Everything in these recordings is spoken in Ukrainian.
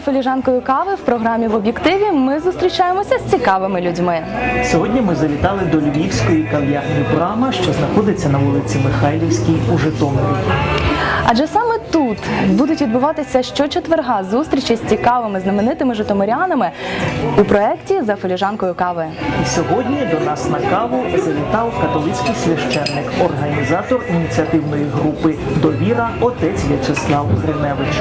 за філіжанкою кави в програмі в об'єктиві ми зустрічаємося з цікавими людьми. Сьогодні ми завітали до львівської кав'ярні Брама, що знаходиться на вулиці Михайлівській у Житомирі. Адже саме тут будуть відбуватися щочетверга зустрічі з цікавими знаменитими житомирянами у проєкті за філіжанкою кави. І сьогодні до нас на каву завітав католицький священник, організатор ініціативної групи Довіра отець В'ячеслав Гриневич.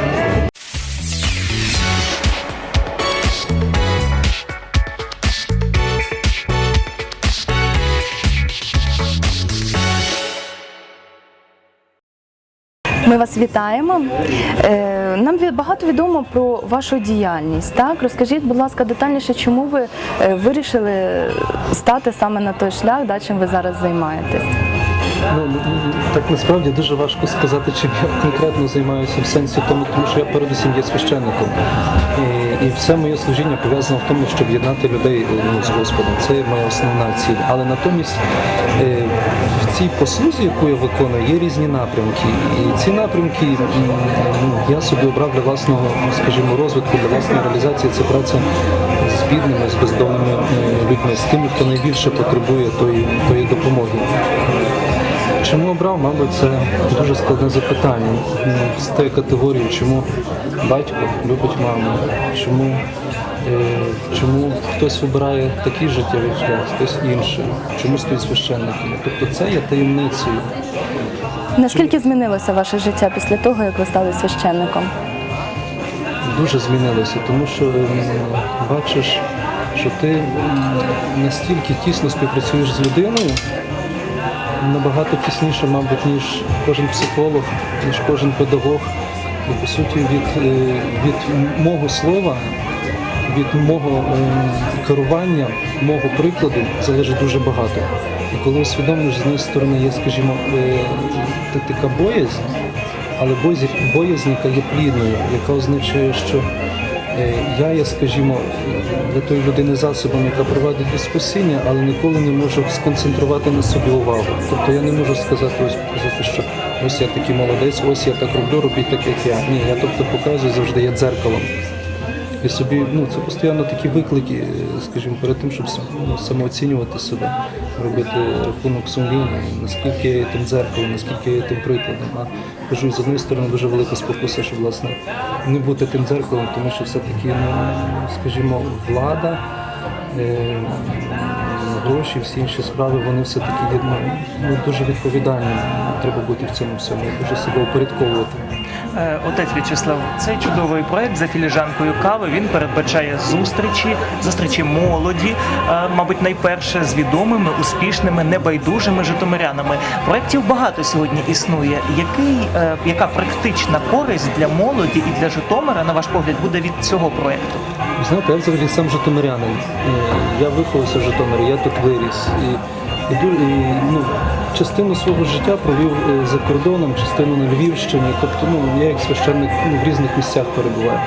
Ми вас вітаємо. Е, Нам багато відомо про вашу діяльність. Так, розкажіть, будь ласка, детальніше, чому ви е, вирішили стати саме на той шлях, да, чим ви зараз займаєтесь? Ну, ну, так насправді дуже важко сказати, чим я конкретно займаюся в сенсі тому, тому що я передусім є священником. І, і все моє служіння пов'язано в тому, щоб єднати людей ну, з Господом. Це моя основна ціль. Але натомість е, цій послузі, яку я виконую, є різні напрямки. І ці напрямки ну, я собі обрав для власного, скажімо, розвитку, для власної реалізації. Це праця з бідними, з бездомними е, людьми, з тими, хто найбільше потребує тої, тої допомоги. Чому обрав, мабуть, це дуже складне запитання. З тієї категорії, чому батько любить маму, чому, чому хтось вибирає такий життєвий шлях, хтось інший, чому стають священниками. Тобто це є таємницею. Наскільки змінилося ваше життя після того, як ви стали священником? Дуже змінилося, тому що бачиш, що ти настільки тісно співпрацюєш з людиною, набагато тісніше, мабуть, ніж кожен психолог, ніж кожен педагог. І по суті від, е, від мого слова, від мого е, керування, мого прикладу залежить дуже багато. І коли усвідомлюєш, з однієї сторони є, скажімо, е, така боязнь, але боязнь, яка є плідною, яка означає, що е, я є, скажімо, для тої людини засобом, яка провадить до спасіння, але ніколи не можу сконцентрувати на собі увагу. Тобто я не можу сказати, ось що ось я такий молодець, ось я так роблю, робіть так, як я. Ні, я тобто показую завжди я дзеркалом. І собі, ну це постійно такі виклики, е, скажімо, перед тим, щоб ну, самооцінювати себе, робити рахунок сумління, наскільки я тим дзеркалом, наскільки я тим прикладом. А кажу, з однієї сторони дуже велика спокуса, щоб власне не бути тим дзеркалом, тому що все-таки, ну, скажімо, влада. е, Гроші, всі інші справи, вони все-таки ну, ну, дуже відповідальними. Треба бути в цьому всьому, дуже себе упорядковувати. Е, Отець В'ячеслав, цей чудовий проект за філіжанкою кави. Він передбачає зустрічі, зустрічі молоді, е, мабуть, найперше з відомими, успішними, небайдужими житомирянами. Проєктів багато сьогодні існує. Який, е, яка практична користь для молоді і для Житомира, на ваш погляд, буде від цього проєкту? Ви Знаєте, я взагалі сам житомирянин. Я виховався в Житомирі, я тут виріс. І, і ну, частину свого життя провів е, за кордоном, частину на Львівщині. Тобто, ну, я як священник ну, в різних місцях перебуваю.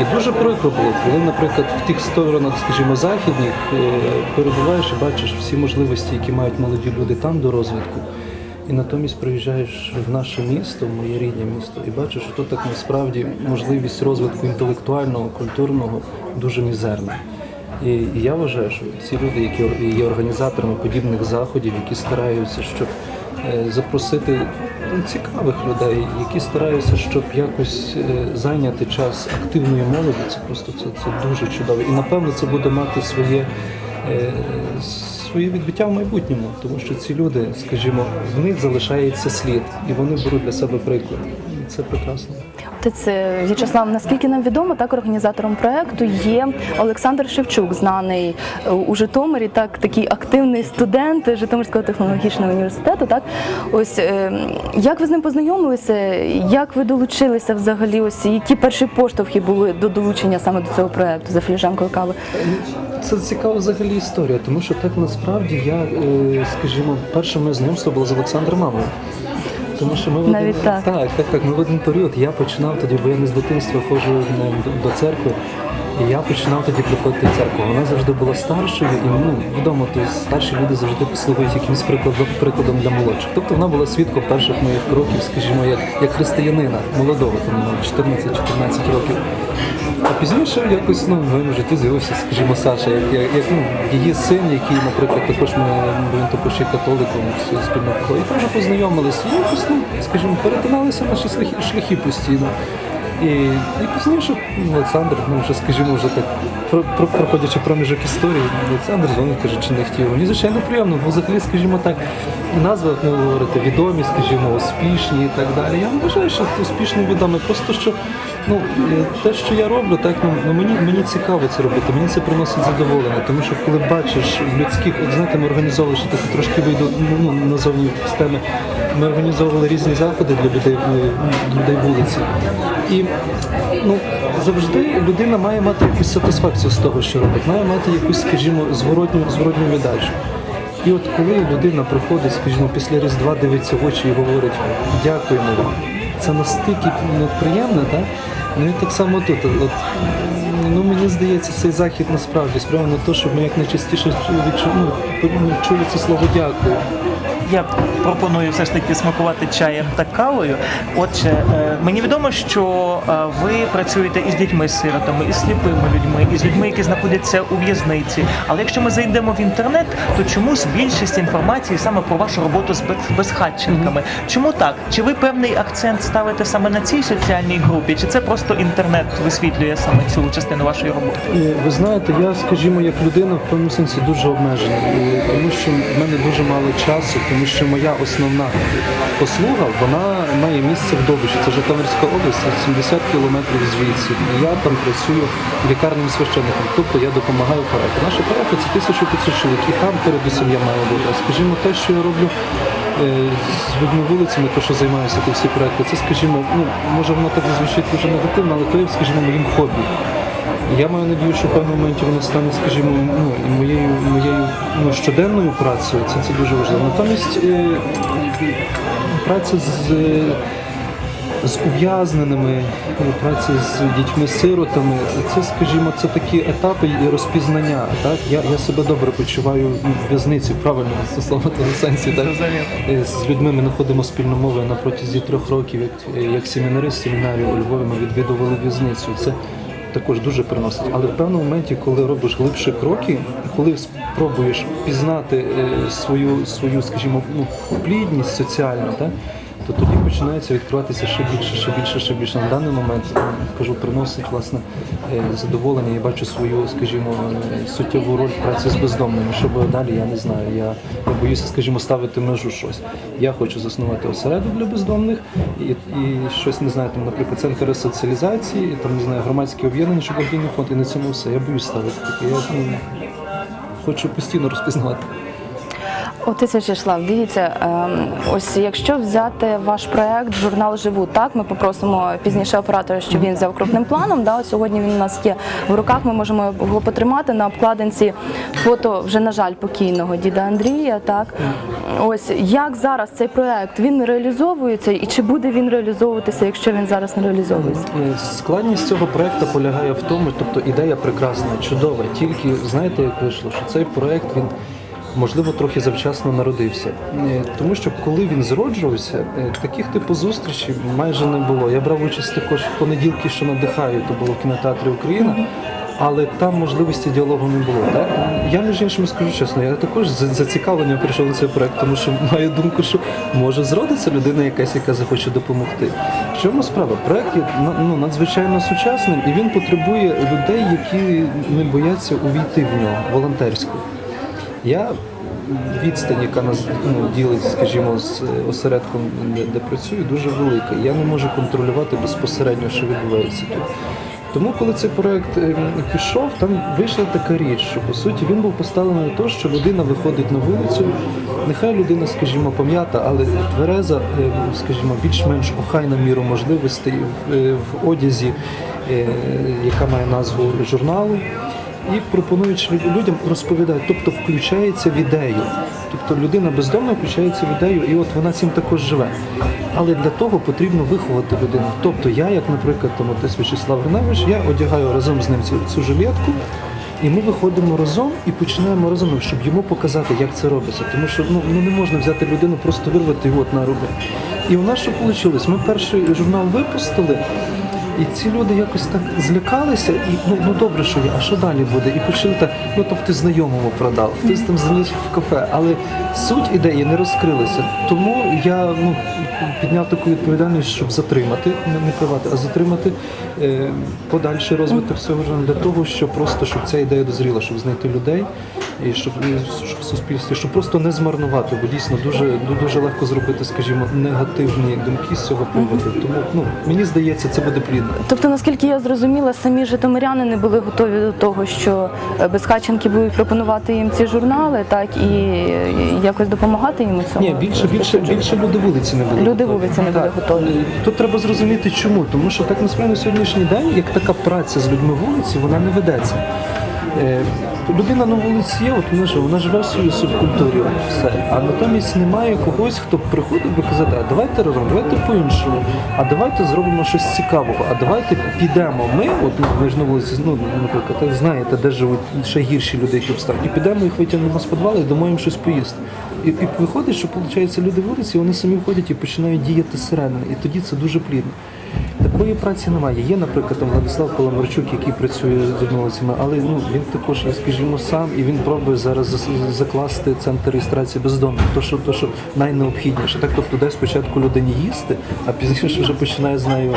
І дуже прикро було, коли, наприклад, в тих сторонах, скажімо, західних, е, перебуваєш і бачиш всі можливості, які мають молоді люди там до розвитку. І натомість приїжджаєш в наше місто, в моє рідне місто, і бачиш, що тут так насправді можливість розвитку інтелектуального, культурного дуже мізерна. І, і я вважаю, що ці люди, які є організаторами подібних заходів, які стараються, щоб запросити ну, цікавих людей, які стараються, щоб якось е, зайняти час активної молоді, це просто це, це дуже чудово. І напевно це буде мати своє. е, Своє відбиття в майбутньому, тому що ці люди, скажімо, в них залишається слід, і вони беруть для себе приклад. Це прекрасно. Отець В'ячеслав, наскільки нам відомо, так організатором проекту є Олександр Шевчук, знаний е, у Житомирі, так такий активний студент Житомирського технологічного університету. Так, ось е, як ви з ним познайомилися? Як ви долучилися взагалі? Ось які перші поштовхи були до долучення саме до цього проекту за філіжанкою кави? Це цікава взагалі історія, тому що так насправді я, е, скажімо, перше моє знайомство було з Олександром Мамою. Тому що ми в Навіть так. так, так, так. Ми в один період я починав тоді, бо я не з дитинства ходжу до, до церкви. І я починав тоді приходити в церкву. Вона завжди була старшою, і ну, відомо, то старші люди завжди слугують якимось прикладом, прикладом для молодших. Тобто вона була свідком перших моїх кроків, скажімо, як, як християнина молодого, там 14-14 років. А пізніше якось ну, в моєму житті з'явився, скажімо, Саша, як, як, ну, її син, який, наприклад, також ми, він також є католиком всю спільноту. І теж познайомилися. І якось, ну, скажімо, перетиналися наші шляхи, шляхи постійно. І, і пізніше ну, Олександр, ну вже скажімо, вже так про, про, проходячи проміжок історії, Олександр дзвонить, каже, чи не хотів. Мені звичайно приємно, бо взагалі, скажімо так, назви, як ви говорите, відомі, скажімо, успішні і так далі. Я вважаю, що це успішно відоме. Просто що ну е, те, що я роблю, так ну, ну мені мені цікаво це робити, мені це приносить задоволення, тому що коли бачиш людських, от знаєте, ми організовували ще так трошки вийду ну, назовні з теми. Ми організовували різні заходи для людей, е, для людей вулиці. І ну, завжди людина має мати якусь сатисфакцію з того, що робить, має мати якусь, скажімо, зворотню, зворотню віддачу. І от коли людина приходить, скажімо, після Різдва дивиться в очі і говорить дякуємо вам, це настільки ну, приємно, так? Ну і так само тут. От, ну, мені здається, цей захід насправді справа на те, щоб ми як найчастіше відчу, ну, чули це слово дякую. Я пропоную все ж таки смакувати чаєм та кавою. Отже, е, мені відомо, що е, ви працюєте із дітьми-сиротами, із сліпими людьми, із людьми, які знаходяться у в'язниці. Але якщо ми зайдемо в інтернет, то чомусь більшість інформації саме про вашу роботу з без- безхатченками. Чому так? Чи ви певний акцент ставите саме на цій соціальній групі, чи це просто інтернет висвітлює саме цю частину вашої роботи? Е, Ви знаєте, я, скажімо, як людина в певному сенсі дуже обмежена, тому що в мене дуже мало часу, тому що моя основна послуга вона має місце в Добичі. Це Житомирська область, 70 кілометрів звідси. І я там працюю лікарним священником, тобто я допомагаю парафії. Наша парафія це 1500 чоловік, і там передусім я маю бути. Скажімо, те, що я роблю. е, З людьми вулицями, то що займаюся, ті всі проекти, це, скажімо, ну може воно так звучить дуже негативно, але то є, скажімо, моїм хобі. Я маю надію, що в певному моменті воно стане, скажімо, ну, і моєю, моєю ну, щоденною працею. Це, це дуже важливо. Натомість е, праця з, е, з ув'язненими, е, праця з дітьми-сиротами, це, скажімо, це такі етапи і розпізнання. Так? Я, я себе добре почуваю в в'язниці, в правильному того сенсі. Так? З людьми ми знаходимо спільну мову на протязі трьох років, як, як семінарист семінарію у Львові ми відвідували в'язницю. Це також дуже приносить. Але в певному моменті, коли робиш глибші кроки, коли спробуєш пізнати е, свою, свою, скажімо, ну, плідність соціальну, так? То тоді починається відкриватися ще більше, ще більше, ще більше. На даний момент е, кажу, приносить власне е, задоволення. Я бачу свою, скажімо, суттєву роль праці з бездомними. Що буде далі, я не знаю. Я, я боюся, скажімо, ставити межу щось. Я хочу заснувати осередок для бездомних і, і щось не знаю, там, наприклад, центр ресоціалізації, там не знаю, громадські об'єднання, чи благодійний фонд, і на цьому все. Я боюсь ставити таке. Я ну, хочу постійно розпізнавати. Отець Вячеслав, дивіться, ем, ось якщо взяти ваш проект журнал Живу, так ми попросимо пізніше оператора, щоб він взяв крупним планом. Да, сьогодні він у нас є в руках. Ми можемо його потримати на обкладинці фото вже на жаль покійного діда Андрія. Так ось як зараз цей проект він реалізовується, і чи буде він реалізовуватися, якщо він зараз не реалізовується? Е, Складність цього проекту полягає в тому, тобто ідея прекрасна, чудова. Тільки знаєте, як вийшло, що цей проект він можливо трохи завчасно народився. Тому що коли він зроджувався, е, таких типу зустрічей майже не було. Я брав участь також в понеділки, що надихають, то було в кінотеатрі Україна. Але там можливості діалогу не було. Так я між іншим скажу чесно, я також з зацікавленням прийшов на цей проект, тому що маю думку, що може зродиться людина якась, яка захоче допомогти. В чому справа? Проект є ну, надзвичайно сучасним, і він потребує людей, які не бояться увійти в нього волонтерську. Я відстань, яка нас ну, ділить, скажімо, з осередком, де, де працюю, дуже велика. Я не можу контролювати безпосередньо, що відбувається тут. Тому, коли цей проект ем, пішов, там вийшла така річ, що по суті він був поставлений на те, що людина виходить на вулицю. Нехай людина, скажімо, пом'ята, але твереза, ем, скажімо, більш-менш охайна міру можливостей в, е, одязі, е, яка має назву журналу і пропонуючи люд- людям розповідати, тобто включається в ідею. Тобто людина бездомна включається в ідею, і от вона цим також живе. Але для того потрібно виховати людину. Тобто я, як, наприклад, там отець Вячеслав Гриневич, я одягаю разом з ним цю, цю жилетку, і ми виходимо разом і починаємо разом, щоб йому показати, як це робиться. Тому що ну, ну не можна взяти людину, просто вирвати і от на роби. І у нас що вийшло? Ми перший журнал випустили. І ці люди якось так злякалися, і ну, ну добре, що є, а що далі буде? І почали так, ну тобто знайомому продав, хтось там заніс в кафе, але суть ідеї не розкрилася. Тому я ну, підняв таку відповідальність, щоб затримати, не, не привати, а затримати е, подальший розвиток цього жанру для того, щоб просто щоб ця ідея дозріла, щоб знайти людей і щоб, і щоб в суспільстві, щоб просто не змарнувати, бо дійсно дуже дуже легко зробити, скажімо, негативні думки з цього приводу. Тому ну мені здається, це буде Тобто, наскільки я зрозуміла, самі житомиряни не були готові до того, що безхаченки безхатченки будуть пропонувати їм ці журнали, так і е, якось допомагати їм у цьому. Ні, більше, більше, більше люди вулиці не були. Люди готові. вулиці не були Так. готові. Тут треба зрозуміти, чому. Тому що так насправді на сьогоднішній день, як така праця з людьми вулиці, вона не ведеться. Людина на вулиці є, от вона живе, вона живе в своїй субкультурі, все. А натомість немає когось, хто приходить би казати, а давайте разом, давайте по-іншому, а давайте зробимо щось цікавого, а давайте підемо. Ми, от ну, ви ж на вулиці, ну, наприклад, знаєте, де живуть ще гірші люди, які обставини. І підемо їх витягнемо з підвалу і дамо їм щось поїсти. І, і виходить, що виходить, люди вулиці, вони самі входять і починають діяти зсередини. І тоді це дуже плідно. Такої праці немає. Є, наприклад, там Владислав Паламарчук, який працює з однолицями, але ну він також, скажімо, сам і він пробує зараз закласти центр реєстрації бездомних. То, що то, що найнеобхідніше. Так, тобто, дай спочатку людині їсти, а пізніше вже починає з нею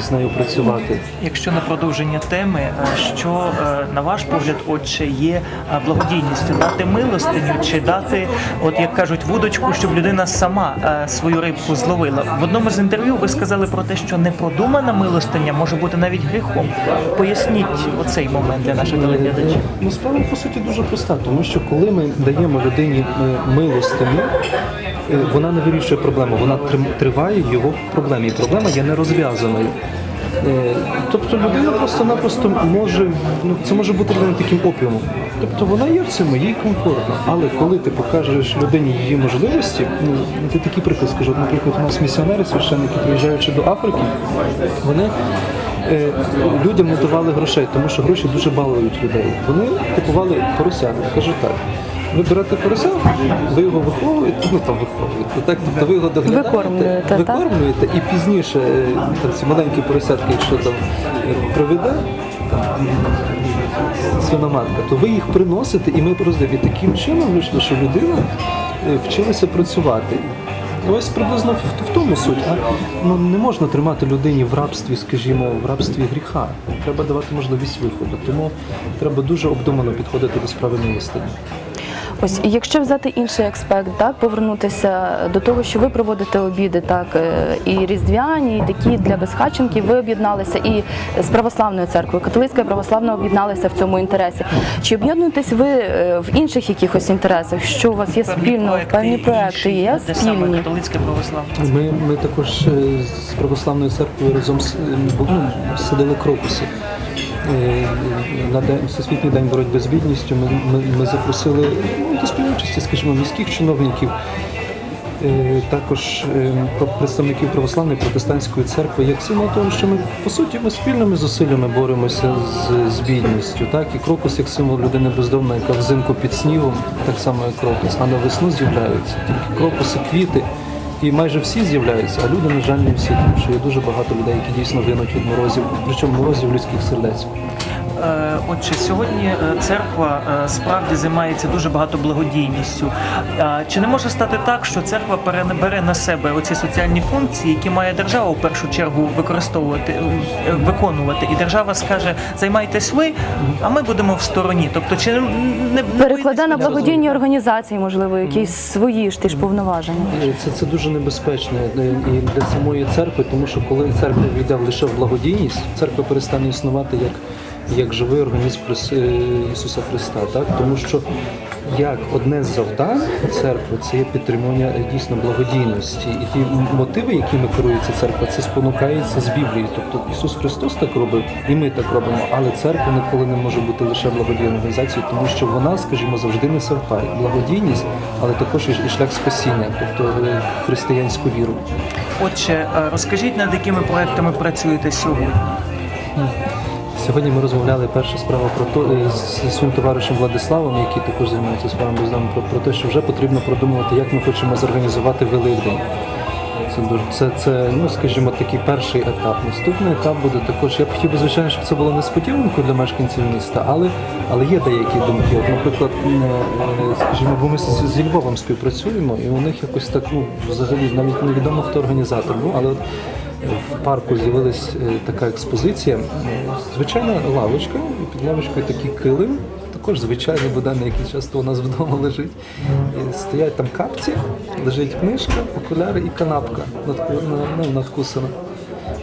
з нею працювати. Якщо на продовження теми, е, що е, на ваш погляд, отче, є е, благодійністю дати милостиню чи дати, от як кажуть, вудочку, щоб людина сама свою рибку зловила. В одному з інтерв'ю ви сказали про те, що непродумана милостиня може бути навіть гріхом. Поясніть оцей момент для наших телеглядачів. Ну, справа по суті дуже проста, тому що коли ми даємо людині милостиню, вона не вирішує проблему, вона триває в його проблемі. І проблема є нерозв'язаною. Е, Тобто людина просто-напросто може, ну це може бути неї таким опіумом. Тобто вона є в цьому, їй комфортно. Але коли ти покажеш людині її можливості, ну ти такий приклад скажу. Наприклад, у нас місіонери, священники, приїжджаючи до Африки, вони е, людям не давали грошей, тому що гроші дуже балують людей. Вони купували поросят. Кажуть так. Ви берете порося, ви його виховуєте, ну там виховуєте, так, тобто ви його доглядаєте, Викормлюєте, викормлюєте і пізніше е, там, ці маленькі поросятки, якщо там е, приведе свиноматка, то ви їх приносите і ми роздаємо. І таким чином вийшло, що людина е, вчилася працювати. Ось приблизно в тому суть. А ну не можна тримати людині в рабстві, скажімо, в рабстві гріха. Треба давати можливість виходу. Тому треба дуже обдумано підходити до справи милостині. Ось і якщо взяти інший аспект, так повернутися до того, що ви проводите обіди, так е, і різдвяні, і такі для безхатченків, ви об'єдналися і з православною церквою, католицька і православна об'єдналися в цьому інтересі. Чи об'єднуєтесь ви е, в інших якихось інтересах? Що у вас є спільно, певні проекти інші, є спільні? католицьке православне. Ми, ми також е, з православною церквою разом з, ну, садили крокуси. Е, На день, Всесвітній день боротьби з бідністю ми, ми, ми запросили ну, до співучасті, скажімо, міських чиновників, е, також е, представників православної протестантської церкви, як символ того, що ми по суті ми спільними зусиллями боремося з, з бідністю. Так? І крокус як символ людини бездомної, яка взимку під снігом, так само як крокус, а на весну з'являються. Тільки крокуси, квіти. І майже всі з'являються, а люди, на жаль, не всі, тому що є дуже багато людей, які дійсно гинуть від морозів, причому морозів людських сердець. Е, Отже, сьогодні е, церква е, справді займається дуже багато благодійністю. Чи не може стати так, що церква перебере на себе оці соціальні функції, які має держава в першу чергу використовувати, виконувати, і держава скаже, займайтесь ви, а ми будемо в стороні. Тобто, чи не, не Перекладе на благодійні організації, можливо, якісь свої ж ті ж повноваження. Це, це дуже небезпечно і для самої церкви, тому що коли церква війде лише в благодійність, церква перестане існувати як, як живий організм Ісуса Христа, так? тому що як одне з завдань церкви це є підтримування е, дійсно благодійності. І ті мотиви, якими керується церква, це спонукається з Біблії. Тобто Ісус Христос так робив, і ми так робимо. Але церква ніколи не може бути лише благодійною організацією, тому що вона, скажімо, завжди несе в парі благодійність, але також і і шлях спасіння, тобто е, християнську віру. Отже, е, розкажіть, над якими проектами працюєте сьогодні? Сьогодні ми розмовляли перша справа про то е, з своїм товаришем Владиславом, який також займається справами бездомних, про, про те, що вже потрібно продумувати, як ми хочемо зорганізувати Великдень. Це дуже це, це, ну скажімо, такий перший етап. Наступний етап буде також. Я б хотів би, звичайно, щоб це було несподіванкою для мешканців міста, але, але є деякі думки. От, наприклад, е, скажімо, бо ми з, Львовом співпрацюємо, і у них якось так, ну, взагалі навіть невідомо, хто організатор був, але от в парку з'явилась е, така експозиція. Звичайна лавочка, і під лавочкою такий килим, також звичайний буденний, який часто у нас вдома лежить. І стоять там капці, лежить книжка, окуляри і канапка надку- ну, надкусана.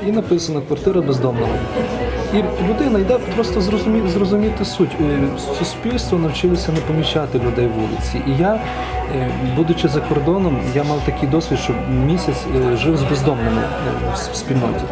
І написано квартира бездомного. І людина йде просто зрозуміти, зрозуміти суть. Е, Суспільство навчилося не помічати людей вулиці. І я, е, будучи за кордоном, я мав такий досвід, що місяць е, жив з бездомними в спільноті.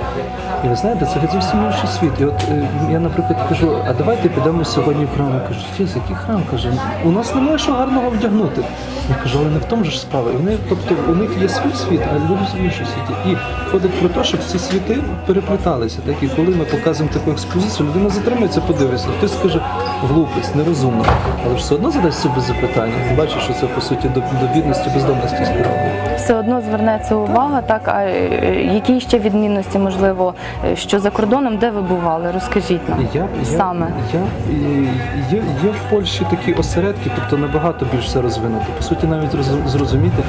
І ви знаєте, це зовсім інший світ. І от я, наприклад, кажу, а давайте підемо сьогодні в храм. Я кажу, «Чіс, який храм? Каже, у нас немає що гарного вдягнути. Я кажу, але не в тому ж справа. І вони, тобто, у них є свій світ, а люди в іншому світі. І ходить про те, щоб ці світи перепліталися. Так і коли ми показуємо таку експозицію, людина затримується, подивиться. Хтось скаже глупець, нерозумно. Але ж все одно задасть собі запитання. Бачиш, що це по суті до, до бідності, бездомності спрямовує. Все одно звернеться увага, так а е, які ще відмінності, можливо, е, що за кордоном, де ви бували? Розкажіть нам Я, я, саме. Я, е, є, є в Польщі такі осередки, тобто набагато більш все розвинуто. По суті, навіть роз- зрозуміти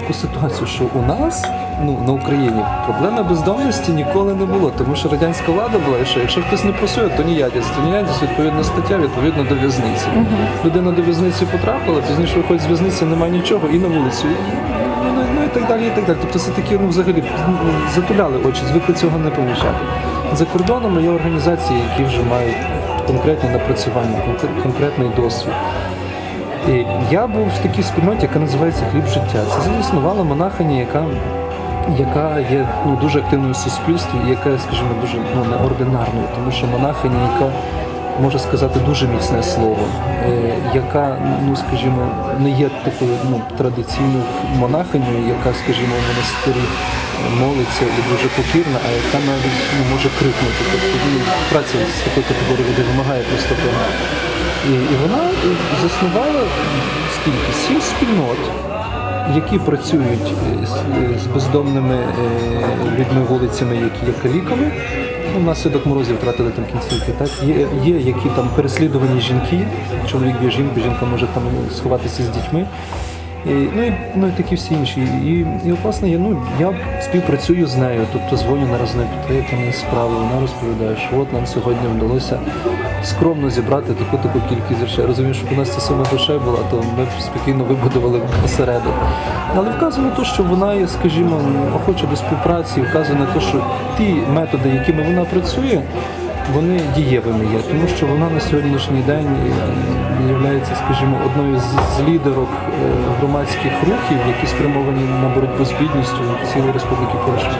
таку ситуацію, що у нас, ну на Україні, проблеми бездомності ніколи не було, тому що радянська влада була, і що якщо хтось не працює, то ніядість. То ніядість, відповідна стаття, відповідно до в'язниці. Людина до в'язниці потрапила, пізніше виходить з в'язниці, немає нічого, і на вулицю. І, ну, ну, і так далі, і так далі. Тобто це такі, ну взагалі ну, затуляли очі, звикли цього не помічати. За кордоном є організації, які вже мають конкретні напрацювання, конкретний досвід. І я був в такій спільноті, яка називається Хліб життя. Це заснувала монахиня, яка, яка є ну, дуже активною в суспільстві і яка, скажімо, дуже ну, неординарною, тому що монахиня, яка може сказати дуже міцне слово, е, яка, ну скажімо, не є такою ну, традиційною монахинею, яка, скажімо, в монастирі молиться і дуже покірна, а яка навіть ну, може крикнути. Тобто ну, праця з такої категорії людей вимагає просто того. І, і вона заснувала скільки? Сім спільнот, які працюють е, з, з бездомними е, людьми вулицями, які є каліками. Ну, внаслідок морозів втратили там кінцівки. Так? Є, є які там переслідувані жінки, чоловік б'є жінку, жінка може там сховатися з дітьми. І, ну, і, ну і такі всі інші. І, і власне я, ну, я співпрацюю з нею, тобто дзвоню на разне підтримки справи. Вона розповідає, що от нам сьогодні вдалося скромно зібрати таку таку кількість. Я Розумію, що у нас ця сума грошей була, то ми б спокійно вибудували осередок. Але вказано те, що вона є, скажімо, охоча до співпраці, вказано те, що ті методи, якими вона працює, вони дієвими є, тому що вона на сьогоднішній день є, скажімо, одною з, з лідерок е, громадських рухів, які спрямовані на боротьбу з бідністю в цілій республіки Польща.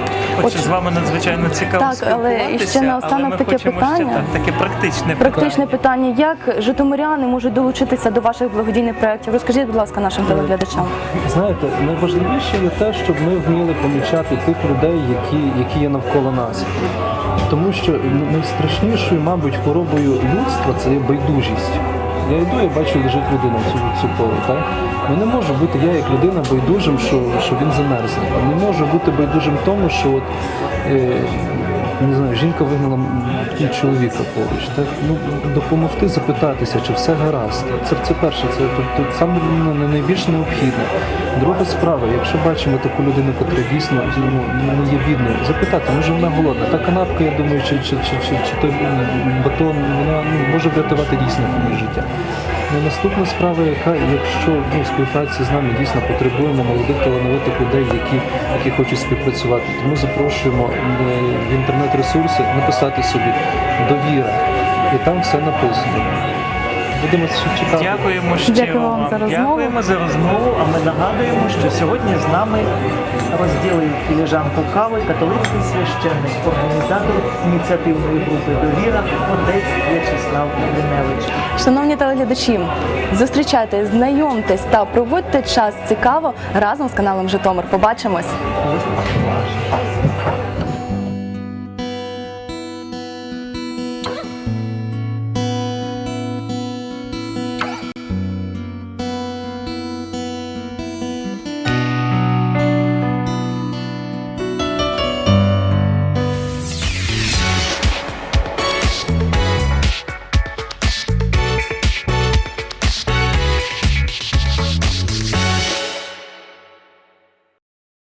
Отже, з вами надзвичайно цікаво Так, але ще наостанок але ми таке хочемо ще, питання. так, таке практичне Практичне питання: як житомиряни можуть долучитися до ваших благодійних проєктів? Розкажіть, будь ласка, нашим телеглядачам. Знаєте, найважливіше є те, щоб ми вміли помічати тих людей, які, які є навколо нас. Тому що найстрашнішою, мабуть, хворобою людства це є байдужість. Я йду, я бачу, лежить людина в цю, цю поле, так? Ну не може бути я як людина байдужим, що, що він замерзне. Не можу бути байдужим тому, що от, е, не знаю, жінка вигнала чоловіка поруч. Так? Ну, допомогти запитатися, чи все гаразд. Це, це перше, це тобто, саме ну, найбільш необхідне. Друга справа, якщо бачимо таку людину, яка дійсно ну, є бідною, запитати, може вона голодна. Та канапка, я думаю, чи, чи, чи, чи, чи той батон, вона ну, може врятувати дійсно життя. Ну, наступна справа, яка, якщо ну, співпраці з нами дійсно потребуємо молодих талановитих людей, які, які хочуть співпрацювати, тому запрошуємо е, в інтернет-ресурси написати собі довіра. і там все написано. Будемо ще чекати. Дякуємо щиро Дякую вам за розмову. Дякуємо за розмову. А ми нагадуємо, що сьогодні з нами розділив філіжанку кави католицький священник, організатор ініціативної групи Довіра, отець В'ячеслав Ліневич. Шановні телеглядачі, зустрічайте, знайомтесь та проводьте час цікаво разом з каналом Житомир. Побачимось.